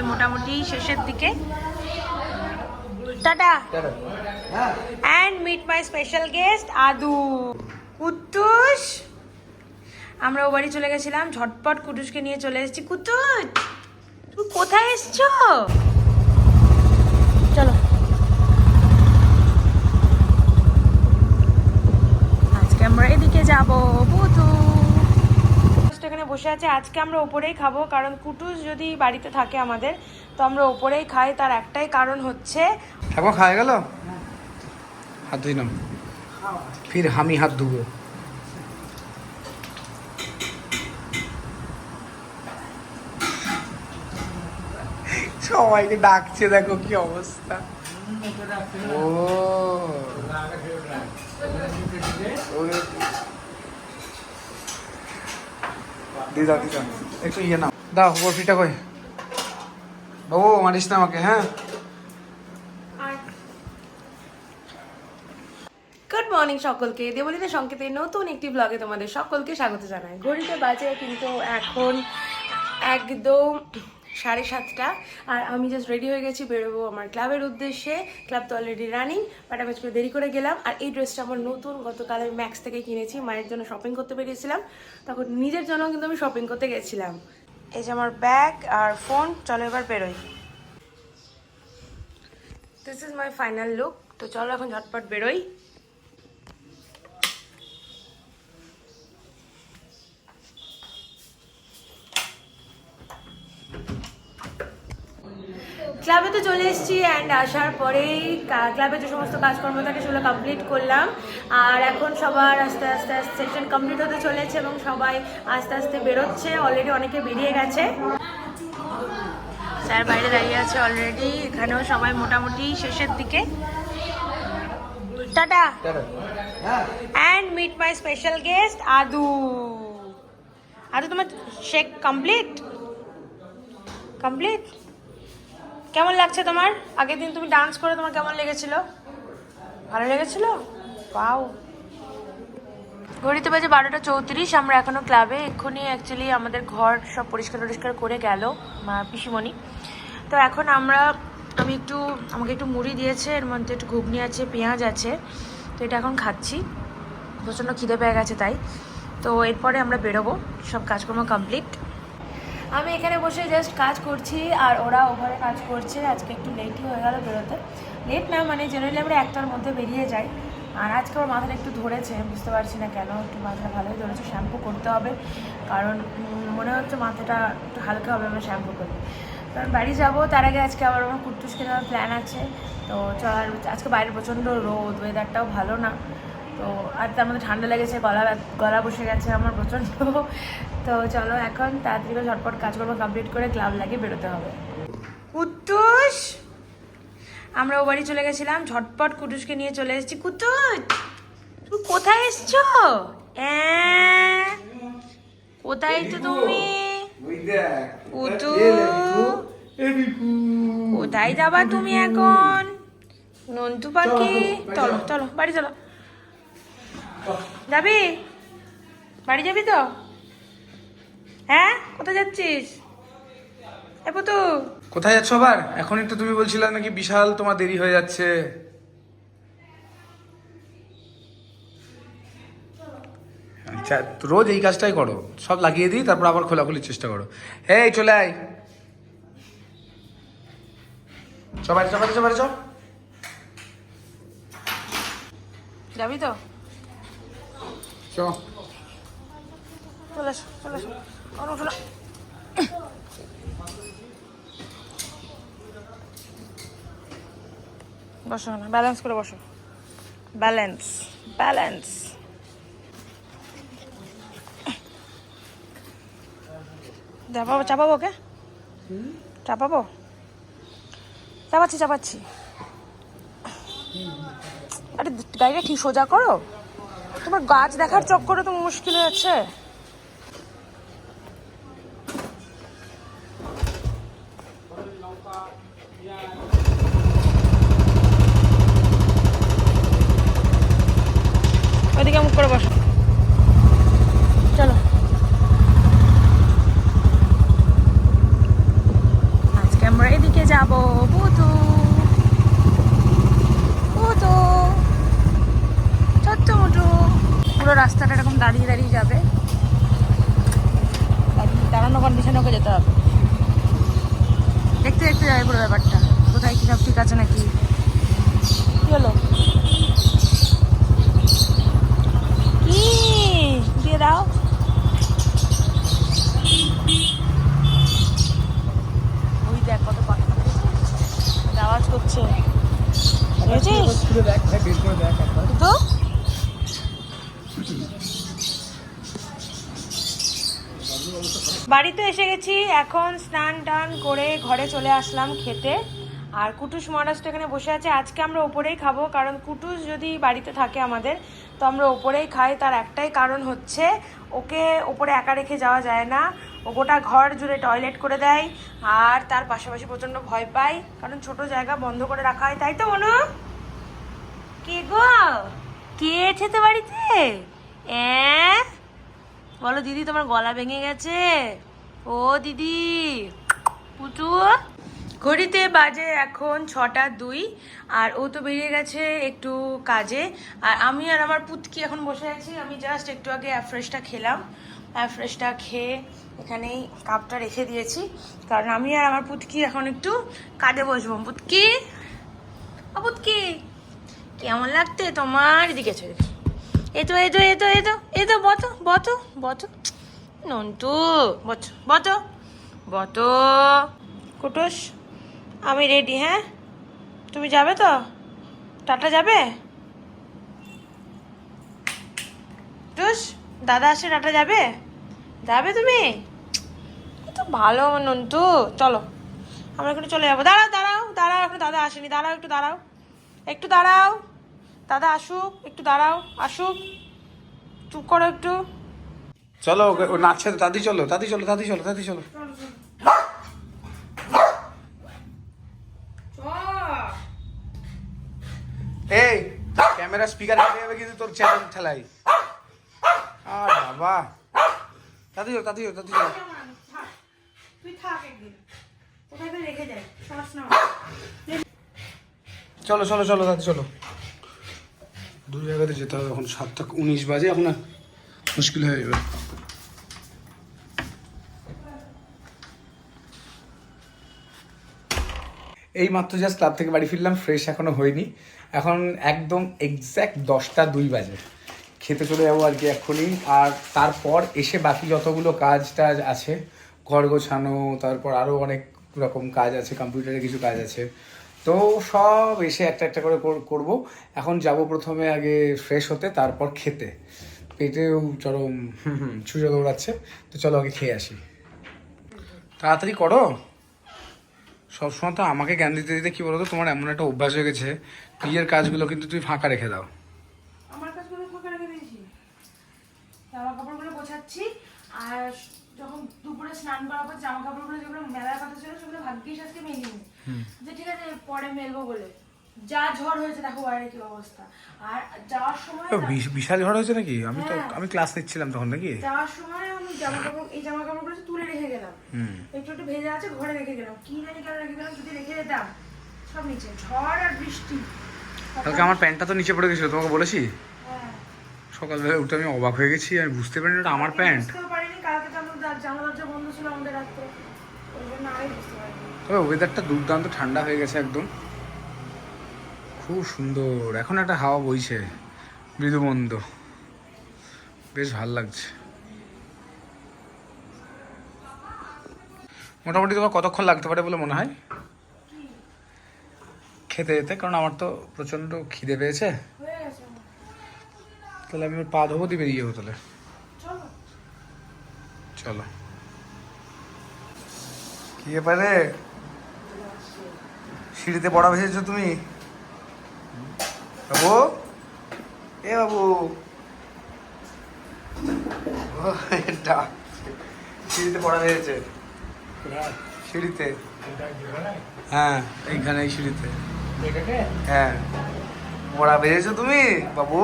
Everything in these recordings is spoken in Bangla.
সবাই মোটামুটি শেষের দিকে। Tata. And meet my special guest Adu. Kutus আমরা ও বাড়ি চলে গেছিলাম, ঝটপট কুটুসকে নিয়ে চলে এসেছি। কুটুস তুমি কোথায় এসছো? চলো। আজকে আমরা এদিকে যাব। বসে আছে, আজকে আমরা ওপরেই খাব, কারণ কুটুস যদি বাড়িতে থাকে আমাদের, তো আমরা ওপরেই খাই, তার একটাই কারণ হচ্ছে ঠাকুমা, খাওয়া গেল? হাত ধুই ফির আমি হাত ধুবো। সবাইকে ডাকছে, দেখো কি অবস্থা। ও। দিয়ে দাও দিয়ে দাও হ্যাঁ? সকলকে। দেবলীনা সংকেতের নতুন একটি ব্লগে তোমাদের সকলকে স্বাগত জানাই। ঘড়িতে বাজে কিন্তু এখন একদম সাড়ে সাতটা। আর আমি জাস্ট রেডি হয়ে গেছি বেরোবো আমার ক্লাবের উদ্দেশ্যে। ক্লাব তো অলরেডি রানিং বাট আমি আজকে দেরি করে গেলাম। আর এই ড্রেসটা আমার নতুন গতকাল আমি ম্যাক্স থেকে কিনেছি, মায়ের জন্য শপিং করতে বেরিয়েছিলাম। তখন নিজের জন্য কিন্তু আমি শপিং করতে গেছিলাম। এই যে আমার ব্যাগ আর ফোন চলো এবার বেরোই। This is my final look তো চলো এখন ঝটপট বেরোই। ক্লাবে তো চলে এসেছি অ্যান্ড আসার পরেই ক্লাবে যে সমস্ত কাজকর্ম থাকে সেগুলো কমপ্লিট করলাম। আর এখন সবার আস্তে আস্তে আস্তে সেশন কমপ্লিট হতে চলেছে এবং সবাই আস্তে আস্তে বেরোচ্ছে। অলরেডি অনেকে বেরিয়ে গেছে। স্যার বাইরে দাঁড়িয়ে আছে অলরেডি এখানেও সবাই মোটামুটি শেষের দিকে। Tata. And meet my special guest Adu. Adu তোমার শেক কমপ্লিট কমপ্লিট কেমন লাগছে তোমার? আগের দিন তুমি ডান্স করে তোমার কেমন লেগেছিল? ভালো লেগেছিল? পাও ঘড়িতে বাজে বারোটা চৌত্রিশ, আমরা এখনও ক্লাবে এক্ষুনি অ্যাকচুয়ালি আমাদের ঘর সব পরিষ্কার টরিষ্কার করে গেল মা পিসিমণি। তো এখন আমরা, আমি একটু, আমাকে একটু মুড়ি দিয়েছে, এর মধ্যে একটু ঘুগনি আছে, পেঁয়াজ আছে। তো এটা এখন খাচ্ছি। প্রচণ্ড খিদে পেয়ে গেছে তাই। তো এরপরে আমরা বেরোবো, সব কাজকর্ম কমপ্লিট আমি এখানে বসে জাস্ট কাজ করছি আর ওরা ওভারে কাজ করছে। আজকে একটু লেটই হয়ে গেল বেরোতে। লেট না মানে জেনারেলি আমরা একটার মধ্যে বেরিয়ে যাই। আর আজকে আমার মাথাটা একটু ধরেছে, বুঝতে পারছি না কেন, একটু মাথাটা ভালোই ধরেছে শ্যাম্পু করতে হবে। কারণ মনে হচ্ছে মাথাটা একটু হালকা হবে, আমরা শ্যাম্পু করলে কারণ বাড়ি যাব, তার আগে আজকে আবার আমার কুর্তুস কেনার প্ল্যান আছে। তো চল, আজকে বাইরে প্রচণ্ড রোদ ওয়েদারটাও ভালো না। তো আর তার মধ্যে ঠান্ডা লেগেছে গলা গলা বসে গেছে আমার প্রচণ্ড। তো চলো এখন তাড়াতাড়ি করে ঝটপট কাজকর্ম কমপ্লিট করে ক্লাব লাগিয়ে বেরোতে হবে। কুটুস আমরা ও বাড়ি চলে গেছিলাম ঝটপট কুটুসকে নিয়ে চলে এসেছি। কুটুস তুমি কোথায় এসছো? কোথায় তো তুমি? কুটু কোথায় যাবা তুমি এখন? নন্টু পাখি? চলো। চলো বাড়ি চলো। যাবি? বাড়ি যাবি তো? হ্যাঁ? কোথায় যাচ্ছিস? এ পুতু। কোথায় যাচ্ছ আবার? এখনই তো তুমি বলছিলে নাকি বিশাল তোমার দেরি হয়ে যাচ্ছে। আচ্ছা রোজ এই কাজটাই করো। সব লাগিয়ে দিই তারপর আবার খোলাখুলির চেষ্টা করো। এই চলে আয়। সবাই সবাই সবাই যাবি তো? চ চলে এসো বসো না ব্যালেন্স করে বসো। ব্যালেন্স ব্যালেন্স চাপাবো চাপাবো ওকে? চাপাবো? চাপাচ্ছি চাপাচ্ছি। আরে গাড়িটা ঠিক সোজা করো? তোমার গাছ দেখার চক্করে তো মুশকিল ওইদিকে মুখ করে বসো চলো আজকে আমরা যাব বুধু বুধু ছোট্ট মুটু পুরো রাস্তাটা এরকম দাঁড়িয়ে দাঁড়িয়ে যাবে দাঁড়িয়ে- দাঁড়ানো কন্ডিশনে ওকে যেতে হবে দেখতে দেখতে যাবে পুরো ব্যাপারটা কোথায় কি সব ঠিক আছে নাকি কি হলো কি দিয়ে দাও ওই দেখ কত পাখি আওয়াজ করছে বুঝেছিস তো গেছি এখন স্নান টান করে ঘরে চলে আসলাম খেতে। আর কুটুস মহারাজ তো এখানে বসে আছে, আজকে আমরা ওপরেই খাব, কারণ কুটুস যদি বাড়িতে থাকে আমাদের, তো আমরা ওপরেই খাই। তার একটাই কারণ হচ্ছে, ওকে ওপরে একা রেখে যাওয়া যায় না। ও গোটা ঘর জুড়ে টয়লেট করে দেয়, আর তার পাশাপাশি প্রচণ্ড ভয় পায়, কারণ ছোট জায়গা বন্ধ করে রাখা হয়। তাই তো, মনু? কে গো? কে তো বাড়িতে? বলো দিদি, তোমার গলা ভেঙে গেছে। ও দিদি, পুটু? ঘড়িতে বাজে এখন ছটা দুই, আর ও তো বেরিয়ে গেছে একটু কাজে। আর আমি আর আমার পুতকি এখন বসে আছি, আমি জাস্ট একটু আগে অ্যাফ্রেশটা খেলাম। অ্যাফ্রেশটা খেয়ে এখানেই কাপটা রেখে দিয়েছি। কারণ আমি আর আমার পুতকি এখন একটু কাজে বসবো। পুতকি? ও পুতকি, কেমন লাগতে তোমার? এদিকে চলে এদিকে এসো। এই তো এই তো এই তো এই তো এই তো, বতো বতো বতো। নন্টু বতো বতো বতো কুটুস, আমি রেডি হ্যাঁ? তুমি যাবে তো? টাটা যাবে? টুস দাদা আসে, টাটা যাবে? যাবে তুমি? তো ভালো, নন্টু। চলো, আমরা একটু চলে যাব। দাঁড়াও দাঁড়াও দাঁড়াও, এখন দাদা আসেনি। দাঁড়াও, একটু দাঁড়াও। একটু দাঁড়াও। দাদা আসুক, একটু দাঁড়াও, আসুক। চুপ করো একটু। চলো ও নাচছে তো দাদি চলো দাদি চলো দাদি চলো দাদি চলো। এই ক্যামেরা স্পিকার হারিয়ে যাবে কিন্তু তোর চ্যানেল ঠেলাই। আর বাবা। দাদি চলো দাদি চলো দাদি চলো। চলো চলো চলো দাদি চলো। দু জায়গাতে যেতে হবে এখন সাতটা উনিশ বাজে এখন আর মুশকিল হয়ে যাবে এই মাত্র জাস্ট ক্লাব থেকে বাড়ি ফিরলাম ফ্রেশ এখনও হয়নি। এখন একদম এক্স্যাক্ট দশটা দুই বাজে। খেতে চলে যাব আর কি এখনই আর তারপর এসে বাকি যতগুলো কাজ টাজ আছে, ঘর গোছানো, তারপর আরও অনেক রকম কাজ আছে কম্পিউটারে কিছু কাজ আছে। তো সব এসে একটা একটা কর- করব। এখন যাব প্রথমে আগে ফ্রেশ হতে, তারপর খেতে। পেটেও চরম ছুঁচো দৌড়াচ্ছে। তো চলো আগে খেয়ে আসি। তাড়াতাড়ি করো। সবসময় তো আমাকে জ্ঞান দিতে দিতে কি বলতো তোমার এমন একটা অভ্যাস হয়ে গেছে নিজের কাজগুলো কিন্তু তুমি ফাঁকা রেখে দাও। আমার কাজগুলো ফাঁকা রেখে দিয়েছি। জামা কাপড়গুলো গোছাচ্ছি আর যখন দুপুরে স্নান করার পর জামা কাপড়গুলো যেগুলো মেলার কথা ছিল সেগুলো ভাগ্যিস আজকে মেলিনি। যে ঠিক আছে পরে মেলবো বলে। যা ঝড় হয়েছে দেখো বাইরে কি অবস্থা। আর যাওয়ার সময় বিশাল ঝড় হয়েছে নাকি? আমি তো হ্যাঁ। আমি ক্লাস নিচ্ছিলাম তখন নাকি? যাওয়ার সময় আমি জামা কাপড় এই জামা কাপড়গুলো তুলে রেখে গেলাম। একটু একটু ভেজে আছে ঘরে রেখে গেলাম। কি জানি কেন রেখে গেলাম যদি রেখে যেতাম। সব নিচে ঝড় আর বৃষ্টি। কালকে আমার প্যান্টটা তো নিচে পড়ে গেছিল তোমাকে বলেছি? হ্যাঁ। সকালবেলা উঠে আমি অবাক হয়ে গেছি আমি বুঝতে পারিনি ওটা আমার প্যান্ট। বুঝতেও পারিনি কালকে তো আমাদের দর- দরজা বন্ধ ছিল আমাদের রাত্রে। ওই জন্য আমি বুঝতে পারিনি। তবে ওয়েদারটা দুর্দান্ত ঠান্ডা হয়ে গেছে একদম। খুব সুন্দর। এখন একটা হাওয়া বইছে, মৃদুমন্দ। বেশ ভালো লাগছে। মোটামুটি তোমার কতক্ষণ লাগতে পারে বলে মনে হয়? খেতে যেতে, কারণ আমার তো প্রচণ্ড খিদে পেয়েছে। তাহলে আমি পা ধোবো, দিয়ে বেরিয়ে যাব তাহলে। চলো। চলো কি ব্যাপারে? সিঁড়িতে পড়া ভেসেছো তুমি? বাবু? এ বাবু। সিঁড়িতে পড়া ভেসেছে সিঁড়িতে। হ্যাঁ এইখানে এই সিঁড়িতে। হ্যাঁ। পড়া বেরিয়েছো তুমি? বাবু?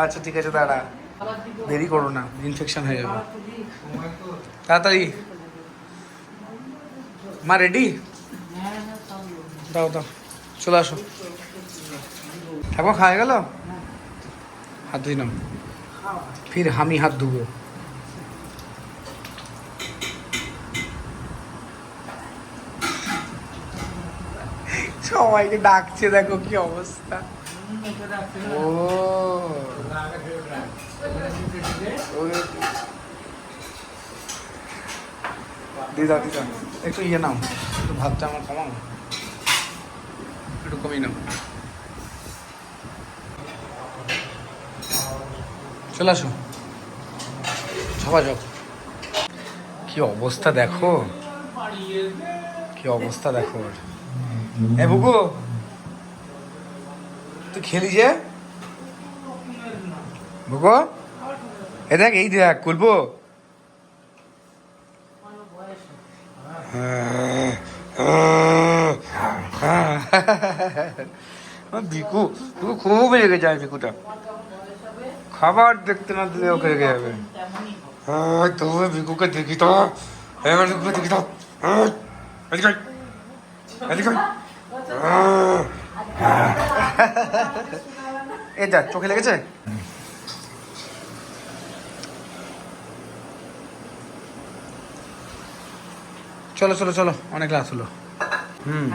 আচ্ছা ঠিক আছে দাঁড়া। দেরি করো না ইনফেকশন হয়ে যাবে। তাড়াতাড়ি। মা রেডি দাও দাও। চলে আসো। ঠাকুমা খাওয়া গেল? হাত ধুই নাও। ফির আমি হাত ধুবো। সবাইকে ডাকছে, দেখো কি অবস্থা। ও। দিদা দিদা, একটু ইয়ে নাও, একটু ভাতটা আমার কমাও একটু কমিয়ে নাও। চলে আসো। যাও। কি অবস্থা দেখো? কি অবস্থা দেখো। এ বুকু তুই খেলি যে বুকু এ দেখ, এই দেখ করব বিকু বিকু খুব যায় বিকুটা। খাবার দেখতে না দিলে ওকে রেগে যাবে। তবে বিকুকে দেখি তো। এবার বিকুকে দেখি তো। এদিকে এদিকে চোখে লেগেছে? চলো চলো চলো, অনেক রাত হলো। হুম।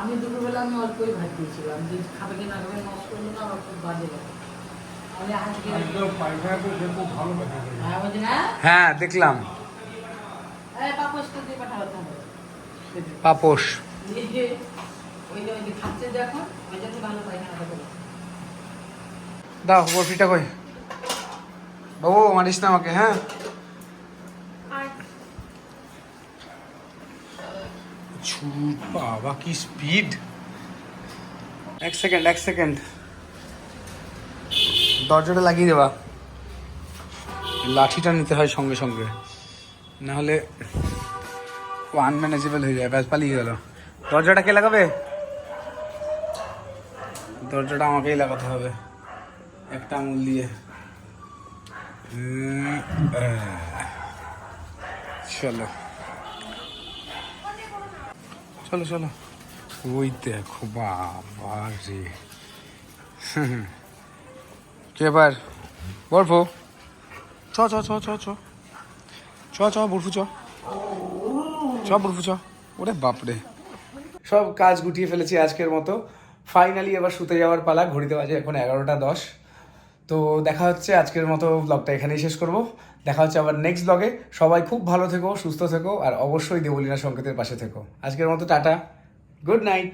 আমি দুপুরবেলা আমি অল্পই ভাত দিয়েছিলাম যে খাবে কি না খাবে, নষ্ট করল না আমার খুব বাজে লাগে। হ্যাঁ হ্যাঁ দেখলাম। করে দাও বরফিটা কই? বাবু মারিস না আমাকে হ্যাঁ? বাবা কি স্পিড এক সেকেন্ড এক সেকেন্ড। দরজাটা লাগিয়ে দেবা। লাঠিটা নিতে হয় সঙ্গে সঙ্গে। নাহলে আনম্যানেজেবল হয়ে যায়, ব্যাস পালিয়ে গেল। দরজাটা কে লাগাবে? দরজাটা আমাকেই লাগাতে হবে। একটা আঙুল দিয়ে। চলো। চলো চলো। ওই দেখো, বাবা রে। কে এবার বরফ চ চ চ চ চ। চ চ বরফু চ। চ বরফু চ। ওরে বাপরে। সব কাজ গুটিয়ে ফেলেছি আজকের মতো। ফাইনালি এবার শুতে যাওয়ার পালা। ঘড়িতে বাজে এখন এগারোটা দশ। তো দেখা হচ্ছে আজকের মতো ব্লগটা এখানেই শেষ করব। দেখা হচ্ছে আবার নেক্সট ব্লগে সবাই খুব ভালো থেকো সুস্থ থেকো আর অবশ্যই দেবলীনা সংকেতের পাশে থেকো। আজকের মতো টাটা। Good night